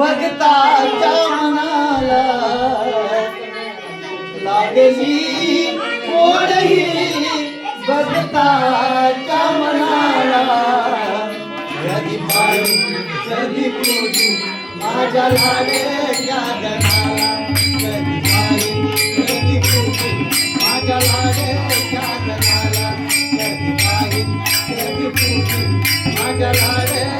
भक्ताच्या मनाला लागली कोणही भक्ताच्या मनाला. कधी पाणी कधी पूजी माझ्या लाडक्या गणाला कधी पाणी कधी पूजी माझ्या लाडक्या गणाला कधी पाणी कधी पूजी माझ्या लाडक्या